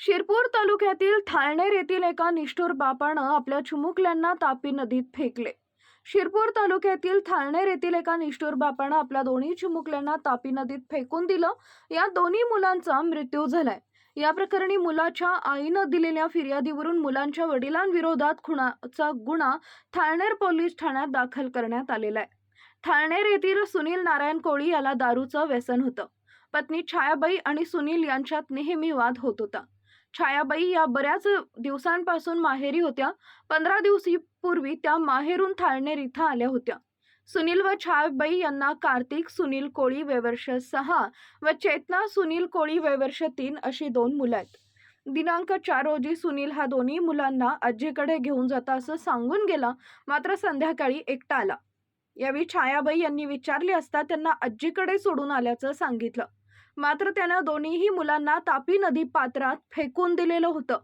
शिरपूर तालुक्यातील थाळनेर येथील एका निष्ठुर बापानं आपल्या चिमुकल्यांना तापी नदीत फेकले. शिरपूर तालुक्यातील थाळनेर येथील एका निष्ठुर बापानं आपल्या दोन्ही चिमुकल्यांना तापी नदीत फेकून दिलं. या दोन्ही मुलांचा मृत्यू झालाय. या प्रकरणी मुलाच्या आईनं दिलेल्या फिर्यादीवरून मुलांच्या वडिलांविरोधात खुणाचा गुन्हा थाळनेर पोलीस ठाण्यात दाखल करण्यात आलेला आहे. थाळनेर येथील सुनील नारायण कोळी याला दारूचं व्यसन होतं. पत्नी छायाबाई आणि सुनील यांच्यात नेहमी वाद होत होता. छायाबाई या बऱ्याच दिवसांपासून माहेरी होत्या. पंधरा दिवसीपूर्वी त्या माहेरून थाळनेर इथं आल्या होत्या. सुनील व छायाबाई यांना कार्तिक सुनील कोळी वयवर्ष सहा व चेतना सुनील कोळी वयवर्ष तीन अशी दोन मुलं आहेत. दिनांक चार रोजी सुनील हा दोन्ही मुलांना आजीकडे घेऊन जाता असं सांगून गेला मात्र संध्याकाळी एकटा आला. यावेळी छायाबाई यांनी विचारले असता त्यांना आजीकडे सोडून आल्याचं सांगितलं. मात्र त्यानं दोन्हीही मुलांना तापी नदी पात्रात फेकून दिलेलं होतं.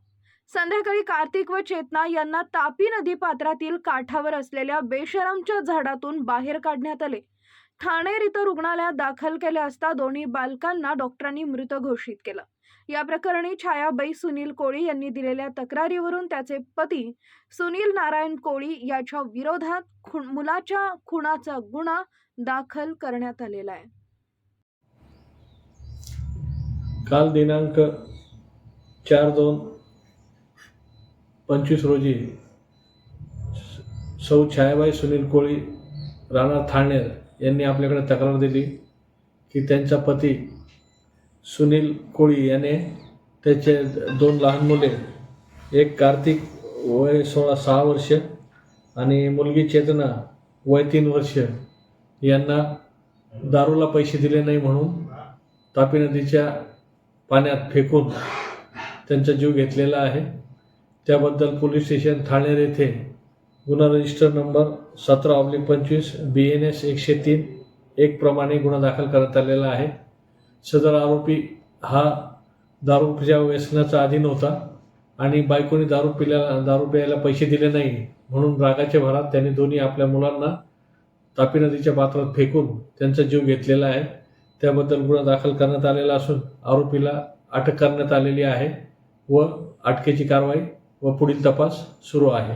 संध्याकाळी कार्तिक व चेतना यांना तापी नदी पात्रातील काठावर असलेल्या बेशरमच्या झाडातून बाहेर काढण्यात आले. ठाणेर इथं रुग्णालयात दाखल केले असता दोन्ही बालकांना डॉक्टरांनी मृत घोषित केलं. या प्रकरणी छायाबाई सुनील कोळी यांनी दिलेल्या तक्रारीवरून त्याचे पती सुनील नारायण कोळी याच्या विरोधात खून मुलाच्या खुनाचा गुन्हा दाखल करण्यात आलेला आहे. काल दिनांक चार दोन पंचवीस रोजी सौ छायाबाई सुनील कोळी राणा थाणेर यांनी आपल्याकडे तक्रार दिली की त्यांचा पती सुनील कोळी याने त्याचे दोन लहान मुले एक कार्तिक वय सोळा सहा वर्ष आणि मुलगी चेतना वय तीन वर्ष यांना दारूला पैसे दिले नाही म्हणून तापी नदीच्या पाण्यात फेकून त्यांचा जीव घेतलेला आहे. त्याबद्दल पोलीस स्टेशन ठाणेर येथे गुन्हा रजिस्टर नंबर सतरा ऑब्लिक पंचवीस बी एन एस एकशे तीन एक प्रमाणे गुन्हा दाखल करण्यात आलेला आहे. सदर आरोपी हा दारूच्या व्यसनाचा अधीन होता आणि बायकोने दारू पिल्याला दारू प्यायला पैसे दिले नाही म्हणून रागाच्या भरात त्यांनी दोन्ही आपल्या मुलांना तापी नदीच्या पात्रात फेकून त्यांचा जीव घेतलेला आहे. त्याबद्दल गुन्हा दाखल करण्यात आलेला असून आरोपीला अटक करण्यात आलेली आहे व अटकेची कारवाई व पुढील तपास सुरू आहे.